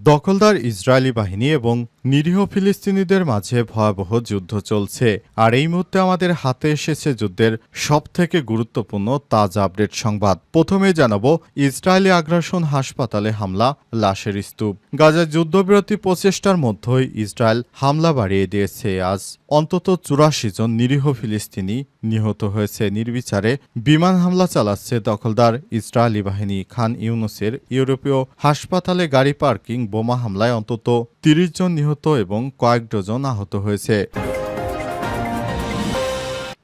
দখলদার ইসরায়েলি বাহিনী এবং নিরীহ ফিলিস্তিনিদের মাঝে ভয়াবহ যুদ্ধ চলছে। আর এই মুহূর্তে আমাদের হাতে এসেছে যুদ্ধের সবথেকে গুরুত্বপূর্ণ তাজা আপডেট সংবাদ। প্রথমে জানাব, ইসরায়েলি আগ্রাসন হাসপাতালে হামলা, লাশের স্তূপ। গাজার যুদ্ধবিরতি প্রচেষ্টার মধ্যেই ইসরায়েল হামলা বাড়িয়ে দিয়েছে। আজ অন্তত চুরাশি জন নিরীহ ফিলিস্তিনি নিহত হয়েছে নির্বিচারে বিমান হামলা চালাচ্ছে দখলদার ইসরায়েলি বাহিনী। খান ইউনুসের ইউরোপীয় হাসপাতালে গাড়ি পার্কিং, বোমা হামলায় অন্তত তিরিশ জন নিহত এবং কয়েক ডজন আহত হয়েছে।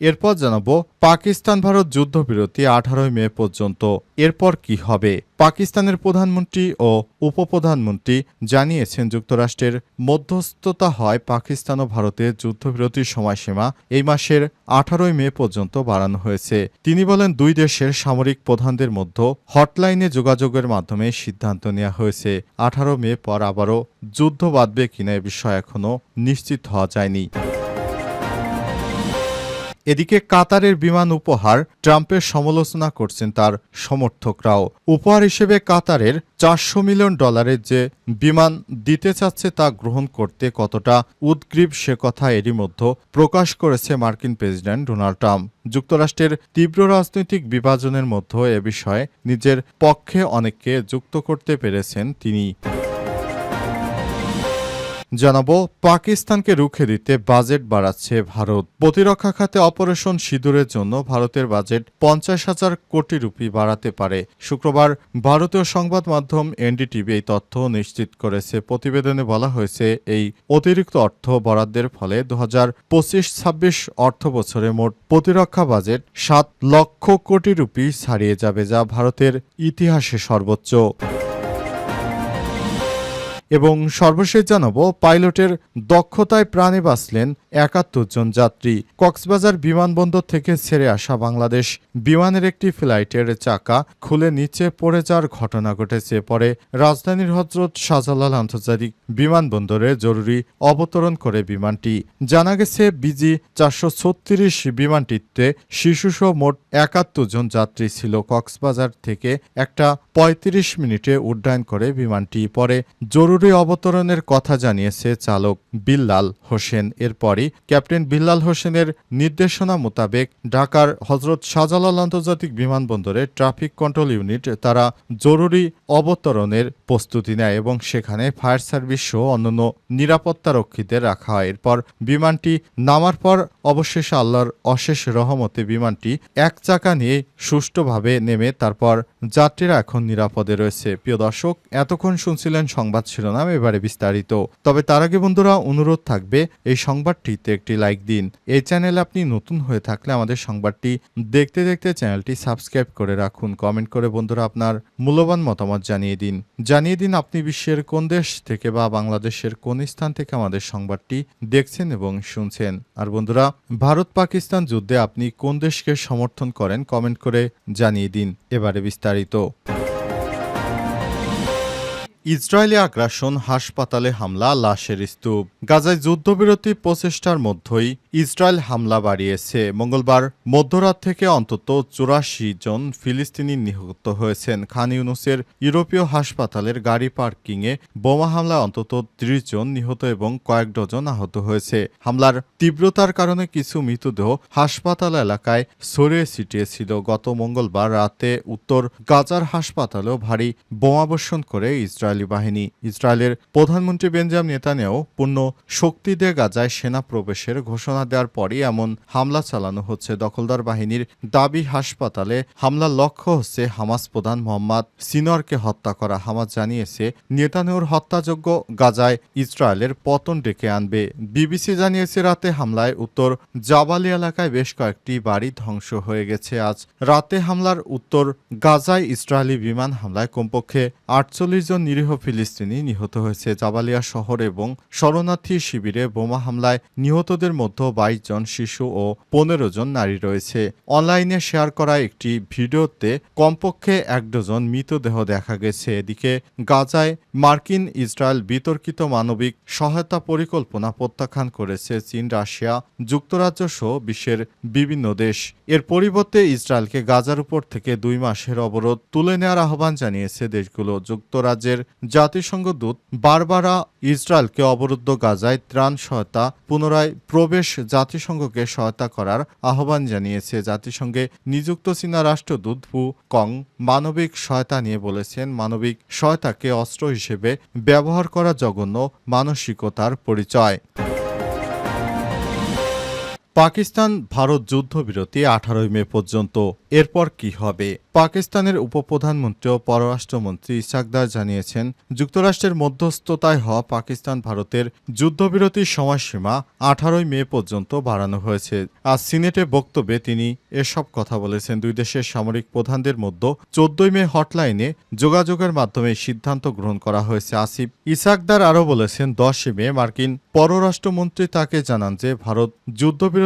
এরপর জানাব, পাকিস্তান ভারত যুদ্ধবিরতি আঠারোই মে পর্যন্ত। এরপর কি হবে? পাকিস্তানের প্রধানমন্ত্রী ও উপপ্রধানমন্ত্রী জানিয়েছেন যুক্তরাষ্ট্রের মধ্যস্থতা হয় পাকিস্তান ও ভারতের যুদ্ধবিরতির সময়সীমা এই মাসের আঠারোই মে পর্যন্ত বাড়ানো হয়েছে। তিনি বলেন, দুই দেশের সামরিক প্রধানদের মধ্যে হটলাইনে যোগাযোগের মাধ্যমে সিদ্ধান্ত নেওয়া হয়েছে। আঠারো মে পর আবারও যুদ্ধ বাঁধবে কিনা এ বিষয়ে এখনও নিশ্চিত হওয়া যায়নি। এদিকে কাতারের বিমান উপহার ট্রাম্পের সমালোচনা করছেন তার সমর্থকরাও। উপহার হিসেবে কাতারের চারশো মিলিয়ন ডলারের যে বিমান দিতে চাচ্ছে তা গ্রহণ করতে কতটা উদ্গ্রীব সে কথা এরই মধ্যে প্রকাশ করেছে মার্কিন প্রেসিডেন্ট ডোনাল্ড ট্রাম্প। যুক্তরাষ্ট্রের তীব্র রাজনৈতিক বিভাজনের মধ্যে এ বিষয়ে নিজের পক্ষে অনেককে যুক্ত করতে পেরেছেন তিনি। জানাব, পাকিস্তানকে রুখে দিতে বাজেট বাড়াচ্ছে ভারত। প্রতিরক্ষা খাতে অপারেশন সিঁদুরের জন্য ভারতের বাজেট পঞ্চাশ হাজার কোটি রুপি বাড়াতে পারে। শুক্রবার ভারতীয় সংবাদ মাধ্যম এনডিটিভি এই তথ্য নিশ্চিত করেছে। প্রতিবেদনে বলা হয়েছে, এই অতিরিক্ত অর্থ বরাদ্দের ফলে দু হাজার পঁচিশ ছাব্বিশ অর্থ বছরে মোট প্রতিরক্ষা বাজেট সাত লক্ষ কোটি রুপি ছাড়িয়ে যাবে, যা ভারতের ইতিহাসে সর্বোচ্চ। এবং সর্বশেষ জানাব, পাইলটের দক্ষতায় প্রাণে বাঁচলেন একাত্তর জন যাত্রী। কক্সবাজার বিমানবন্দর থেকে ছেড়ে আসা বাংলাদেশ বিমানের একটি ফ্লাইটের চাকা খুলে নিচে পড়ে যাওয়ার ঘটনা ঘটেছে। পরে রাজধানীর হজরত শাহজালাল আন্তর্জাতিক বিমানবন্দরে জরুরি অবতরণ করে বিমানটি। জানা গেছে, বিজি চারশো ছত্রিশ বিমানটিতে শিশুসহ মোট একাত্তর জন যাত্রী ছিল। কক্সবাজার থেকে একটা পঁয়ত্রিশ মিনিটে উড্ডয়ন করে বিমানটি। পরে জরুরি অবতরণের কথা জানিয়েছে চালক বিল্লাল হোসেন। এরপরই ক্যাপ্টেন বিল্লাল হোসেনের নির্দেশনা মোতাবেক ঢাকার হজরত শাহজালাল আন্তর্জাতিক বিমানবন্দরে ট্রাফিক কন্ট্রোল ইউনিট তারা জরুরি অবতরণের প্রস্তুতি নেয় এবং সেখানে ফায়ার সার্ভিস সহ অন্যান্য নিরাপত্তা রক্ষীদের রাখা হয়। এরপর বিমানটি নামার পর অবশেষে আল্লাহর অশেষ রহমতে বিমানটি এক চাকা নিয়ে সুষ্ঠুভাবে নেমে, তারপর যাত্রীরা এখন নিরাপদে রয়েছে। প্রিয় দর্শক, এতক্ষণ শুনছিলেন সংবাদ শিরোনাম। এবারে বিস্তারিত। তবে তার আগে বন্ধুরা অনুরোধ থাকবে এই সংবাদটিতে একটি লাইক দিন। এই চ্যানেলে আপনি নতুন হয়ে থাকলে আমাদের সংবাদটি দেখতে দেখতে চ্যানেলটি সাবস্ক্রাইব করে রাখুন। কমেন্ট করে বন্ধুরা আপনার মূল্যবান মতামত জানিয়ে দিন। জানিয়ে দিন আপনি বিশ্বের কোন দেশ থেকে বা বাংলাদেশের কোন স্থান থেকে আমাদের সংবাদটি দেখছেন এবং শুনছেন। আর বন্ধুরা, ভারত পাকিস্তান যুদ্ধে আপনি কোন দেশকে সমর্থন করেন কমেন্ট করে জানিয়ে দিন। এবারে বিস্তারিত। ইসরায়েলি আগ্রাসন হাসপাতালে হামলা লাশের স্তূপ। গাজায় যুদ্ধবিরতি প্রচেষ্টার মধ্যেই ইসরায়েল হামলা বাড়িয়েছে। মঙ্গলবার মধ্যরাত থেকে অন্তত চুরাশি জন ফিলিস্তিনি নিহত হয়েছেন। খান ইউনুসের ইউরোপীয় হাসপাতালের গাড়ি পার্কিংয়ে বোমা হামলায় অন্তত ত্রিশ জন নিহত এবং কয়েক ডজন আহত হয়েছে। হামলার তীব্রতার কারণে কিছু মৃতদেহ হাসপাতাল এলাকায় ছড়িয়ে ছিটিয়েছিল। গত মঙ্গলবার রাতে উত্তর গাজার হাসপাতালেও ভারী বোমাবর্ষণ করে ইসরায়েলি বাহিনী। ইসরায়েলের প্রধানমন্ত্রী বেঞ্জাম নেতানিয়াও পূর্ণ শক্তি দিয়ে গাজায় সেনা প্রবেশের ঘোষণা দেওয়ার পরই এমন হামলা চালানো হচ্ছে। দখলদার বাহিনীর দাবি, হাসপাতালে হামলার লক্ষ্য হচ্ছে হামাস প্রধান মোহাম্মদ সিনরকে হত্যা করা। হামাস জানিয়েছে, নেতানিয়াহুর হত্যাযোগ্য গাজায় ইসরায়েলের পতন ডেকে আনবে। বিবিসি জানিয়েছে, রাতে হামলায় উত্তর জাবালি এলাকায় বেশ কয়েকটি বাড়ি ধ্বংস হয়ে গেছে। আজ রাতে হামলার উত্তর গাজায় ইসরায়েলি বিমান হামলায় কমপক্ষে আটচল্লিশ জন নিরীহ ফিলিস্তিনি নিহত হয়েছে। জাবালিয়া শহর এবং শরণার্থী শিবিরে বোমা হামলায় নিহতদের মধ্যে বাইশ জন শিশু ও পনেরো জন নারী রয়েছে। অনলাইনে শেয়ার করা একটি ভিডিওতে কমপক্ষে এক ডজন মৃতদেহ দেখা গেছে। এদিকে গাজায় মার্কিন ইসরায়েল বিতর্কিত মানবিক সহায়তা পরিকল্পনা প্রত্যাখ্যান করেছে চীন, রাশিয়া, যুক্তরাজ্য সহ বিশ্বের বিভিন্ন দেশ। এর পরিবর্তে ইসরায়েলকে গাজার উপর থেকে দুই মাসের অবরোধ তুলে নেওয়ার আহ্বান জানিয়েছে দেশগুলো। যুক্তরাজ্যের জাতিসংঘ দূত বারবারা ইসরায়েলকে অবরুদ্ধ গাজায় ত্রাণ সহায়তা পুনরায় প্রবেশ জাতিসংঘকে সহায়তা করার আহ্বান জানিয়েছে। জাতিসংঘে নিযুক্ত চীনা রাষ্ট্রদূত ফু কং মানবিক সহায়তা নিয়ে বলেছেন, মানবিক সহায়তাকে অস্ত্র হিসেবে ব্যবহার করা জঘন্য মানসিকতার পরিচয়। পাকিস্তান, ভারত যুদ্ধবিরতি আঠারোই মে পর্যন্ত। এরপর কি হবে? পাকিস্তানের উপপ্রধানমন্ত্রী ও পররাষ্ট্রমন্ত্রী ইসাকদার জানিয়েছেন, যুক্তরাষ্ট্রের মধ্যস্থতায় হওয়া পাকিস্তান, ভারতের যুদ্ধবিরতির সময়সীমা আঠারোই মে পর্যন্ত বাড়ানো হয়েছে। আজ সিনেটে বক্তব্যে তিনি এসব কথা বলেছেন। দুই দেশের সামরিক প্রধানদের মধ্যে চোদ্দই মে হটলাইনে যোগাযোগের মাধ্যমে সিদ্ধান্ত গ্রহণ করা হয়েছে। আসিফ ইসাকদার আরও বলেছেন, দশই মে মার্কিন পররাষ্ট্রমন্ত্রী তাকে জানান যে, ভারত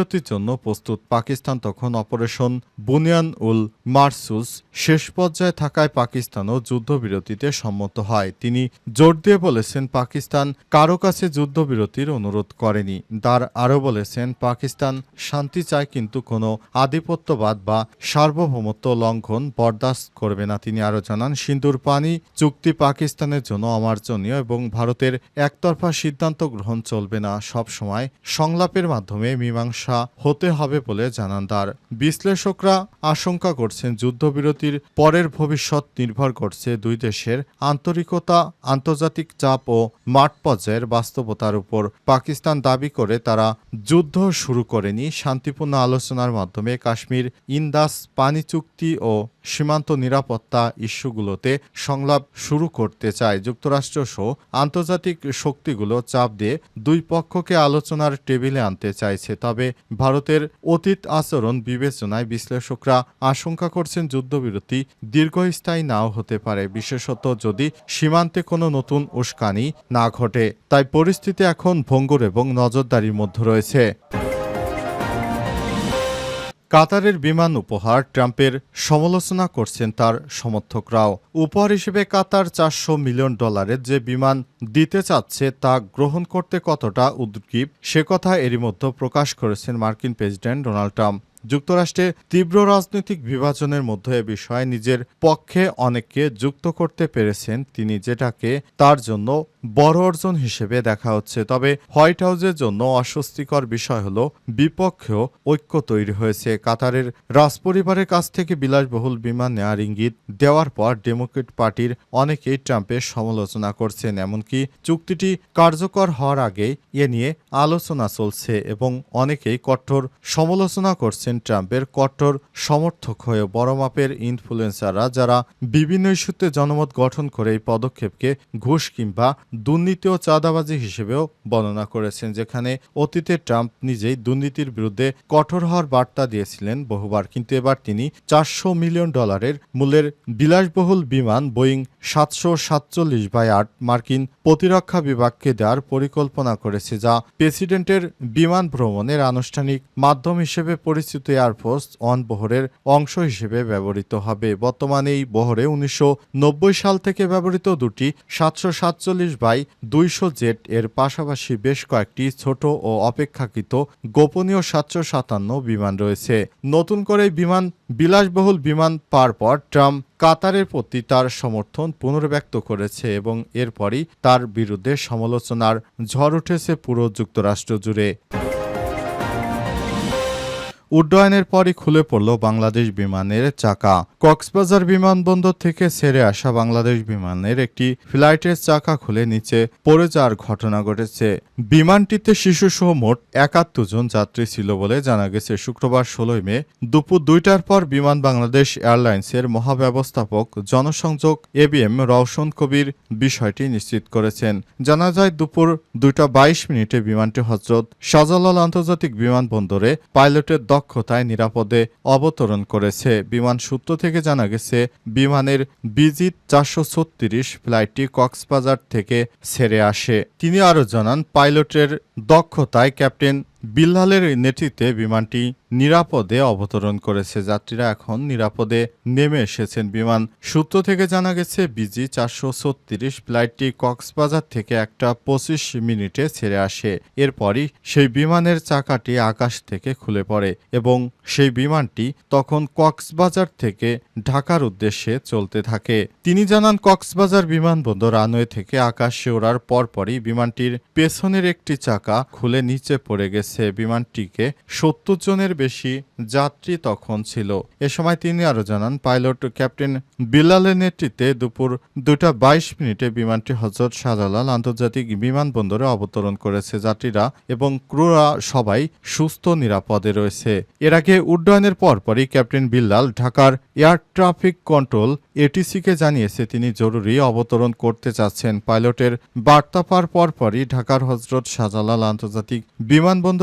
যুদ্ধবিরতির জন্য প্রস্তুত পাকিস্তান তখন অপারেশন বুনিয়ান উল মারসুস শেষ পর্যায়ে থাকায় পাকিস্তানও যুদ্ধবিরতিতে সম্মত হয়। তিনি জোর দিয়ে বলেছেন, পাকিস্তান কারও কাছে যুদ্ধবিরতির অনুরোধ করেনি। তার আরও বলেছেন, পাকিস্তান শান্তি চায়, কিন্তু কোনো আধিপত্যবাদ বা সার্বভৌমত্ব লঙ্ঘন বরদাস্ত করবে না। তিনি আরও জানান, সিন্দুর পানি চুক্তি পাকিস্তানের জন্য অমার্জনীয় এবং ভারতের একতরফা সিদ্ধান্ত গ্রহণ চলবে না। সব সময় সংলাপের মাধ্যমে মীমাংসা হতে হবে বলে জানান তার। বিশ্লেষকরা আশঙ্কা করছেন যুদ্ধবিরতির পরের ভবিষ্যৎ নির্ভর করছে দুই দেশের আন্তরিকতা, আন্তর্জাতিক চাপ ও মাঠ পর্যায়ের বাস্তবতার উপর। পাকিস্তান দাবি করে তারা যুদ্ধ শুরু করেনি। শান্তিপূর্ণ আলোচনার মাধ্যমে কাশ্মীর ইন্দাস, পানি চুক্তি ও সীমান্ত নিরাপত্তা ইস্যুগুলোতে সংলাপ শুরু করতে চায় যুক্তরাষ্ট্র সহ আন্তর্জাতিক শক্তিগুলো চাপ দিয়ে দুই পক্ষকে আলোচনার টেবিলে আনতে চাইছে। তবে ভারতের অতীত আচরণ বিবেচনায় বিশ্লেষকরা আশঙ্কা করছেন যুদ্ধবিরতি দীর্ঘস্থায়ী নাও হতে পারে, বিশেষত যদি সীমান্তে কোনো নতুন উস্কানি না ঘটে। তাই পরিস্থিতি এখন ভঙ্গুর এবং নজরদারির মধ্যে রয়েছে। কাতারের বিমান উপহার ট্রাম্পের সমালোচনা করছেন তার সমর্থকরাও। উপহার হিসেবে কাতার চারশো মিলিয়ন ডলারের যে বিমান দিতে চাচ্ছে তা গ্রহণ করতে কতটা উদ্গ্রীব, সে কথা এরই মধ্যে প্রকাশ করেছেন মার্কিন প্রেসিডেন্ট ডোনাল্ড ট্রাম্প। যুক্তরাষ্ট্রে তীব্র রাজনৈতিক বিভাজনের মধ্যে এ বিষয়ে নিজের পক্ষে অনেককে যুক্ত করতে পেরেছেন তিনি যেটাকে তার জন্য বড় অর্জন হিসেবে দেখা হচ্ছে। তবে হোয়াইট হাউসের জন্য অস্বস্তিকর বিষয় হল, বিপক্ষেও ঐক্য তৈরি হয়েছে। কাতারের রাজপরিবারের কাছ থেকে বিলাসবহুল বিমান নেওয়ার ইঙ্গিত দেওয়ার পর ডেমোক্রেট পার্টির অনেকেই ট্রাম্পের সমালোচনা করছেন। এমনকি চুক্তিটি কার্যকর হওয়ার আগে এ নিয়ে আলোচনা চলছে এবং অনেকেই কঠোর সমালোচনা করছেন ট্রাম্পের কঠোর সমর্থক হয়ে বড় মাপের ইনফ্লুয়েন্সাররা যারা বিভিন্ন ইস্যুতে জনমত গঠন করে এই পদক্ষেপকে ঘুষ কিংবা দুর্নীতি ও চাঁদাবাজি হিসেবেও বর্ণনা করেছেন, যেখানে অতীতে ট্রাম্প নিজেই দুর্নীতির বিরুদ্ধে কঠোর হওয়ার বার্তা দিয়েছিলেন বহুবার। কিন্তু এবার তিনি চারশো মিলিয়ন ডলারের মূল্যের বিলাসবহুল বিমান বোয়িং সাতশো সাতচল্লিশ বাই আট মার্কিন প্রতিরক্ষা বিভাগকে দেওয়ার পরিকল্পনা করেছে, যা প্রেসিডেন্টের বিমান ভ্রমণের আনুষ্ঠানিক মাধ্যম হিসেবে পরিচিত এয়ারফোর্স ওয়ান বহরের অংশ হিসেবে ব্যবহৃত হবে। বর্তমানে এই বহরে উনিশশো নব্বই সাল থেকে ব্যবহৃত দুটি সাতশো সাতচল্লিশ বাই দুইশো জেট এর পাশাপাশি বেশ কয়েকটি ছোট ও অপেক্ষাকৃত গোপনীয় সাতশো সাতান্ন বিমান রয়েছে। নতুন করে বিমান, বিলাসবহুল বিমান পার পর ট্রাম্প কাতারের প্রতি তার সমর্থন পুনর্ব্যক্ত করেছে এবং এরপরই তার বিরুদ্ধে সমালোচনার ঝড় উঠেছে পুরো যুক্তরাষ্ট্র জুড়ে। উড্ডয়নের পরই খুলে পড়ল বাংলাদেশ বিমানের চাকা। কক্সবাজার বিমানবন্দর থেকে ছেড়ে আসা বাংলাদেশ বিমানের একটি ফ্লাইটের চাকা খুলে নিচে পড়ে যাওয়ার ঘটনা ঘটেছে। বিমানটিতে শিশুসহ মোট একাত্তর জন যাত্রী ছিল বলে জানা গেছে। শুক্রবার ষোলোই মে দুপুর দুইটার পর বিমান বাংলাদেশ এয়ারলাইন্সের মহাব্যবস্থাপক জনসংযোগ এবিএম রওশন কবির বিষয়টি নিশ্চিত করেছেন। জানা যায়, দুপুর দুইটা বাইশ মিনিটে বিমানটি হজরত শাহজালাল আন্তর্জাতিক বিমানবন্দরে পাইলটের দক্ষতায় নিরাপদে অবতরণ করেছে। বিমান সূত্র থেকে জানা গেছে, বিমানের বিজিত চারশো ছত্রিশ ফ্লাইটটি কক্সবাজার থেকে ছেড়ে আসে। তিনি আরও জানান, পাইলটের দক্ষতায় ক্যাপ্টেন বিল্লালের নেতৃত্বে বিমানটি নিরাপদে অবতরণ করেছে। যাত্রীরা এখন নিরাপদে নেমে এসেছেন বিমান। সূত্র থেকে জানা গেছে, বিজি চারশো ছত্রিশ ফ্লাইটটি কক্সবাজার থেকে একটা পঁচিশ মিনিটে ছেড়ে আসে। এরপরই সেই বিমানের চাকাটি আকাশ থেকে খুলে পড়ে এবং সেই বিমানটি তখন কক্সবাজার থেকে ঢাকার উদ্দেশ্যে চলতে থাকে। তিনি জানান, কক্সবাজার বিমানবন্দর রানওয়ে থেকে আকাশে ওড়ার পরপরই বিমানটির পেছনের একটি চাকা খুলে নিচে পড়ে গেছে। বিমানটিকে সত্তর জনের বেশি যাত্রী তখন ছিল। এ সময় তিনি আরও জানান, পাইলট ক্যাপ্টেন বিল্লালের নেতৃত্বে দুপুর দুটা বাইশ মিনিটে বিমানটি হজরত শাহজালাল আন্তর্জাতিক বিমানবন্দরে অবতরণ করেছে। যাত্রীরা এবং ক্রুরা সবাই সুস্থ, নিরাপদে রয়েছে। এর আগে উড্ডয়নের পরপরই ক্যাপ্টেন বিল্লাল ঢাকার এয়ার ট্রাফিক কন্ট্রোল এটিসিকে জানিয়েছে, তিনি জরুরি অবতরণ করতে চাচ্ছেন। পাইলটের বার্তা পাওয়ার পরপরই ঢাকার হজরত শাহজালাল আন্তর্জাতিক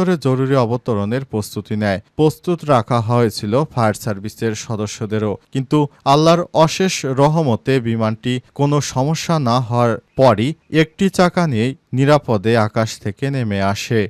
বিমানবন্দরে জরুরি অবতরণের প্রস্তুতি নেয়। প্রস্তুত রাখা হয়েছিল ফায়ার সার্ভিসের সদস্যদেরও। কিন্তু আল্লাহর অশেষ রহমতে বিমানটি কোনো সমস্যা না হওয়ার পরই একটি চাকা নিয়েই নিরাপদে আকাশ থেকে নেমে আসে।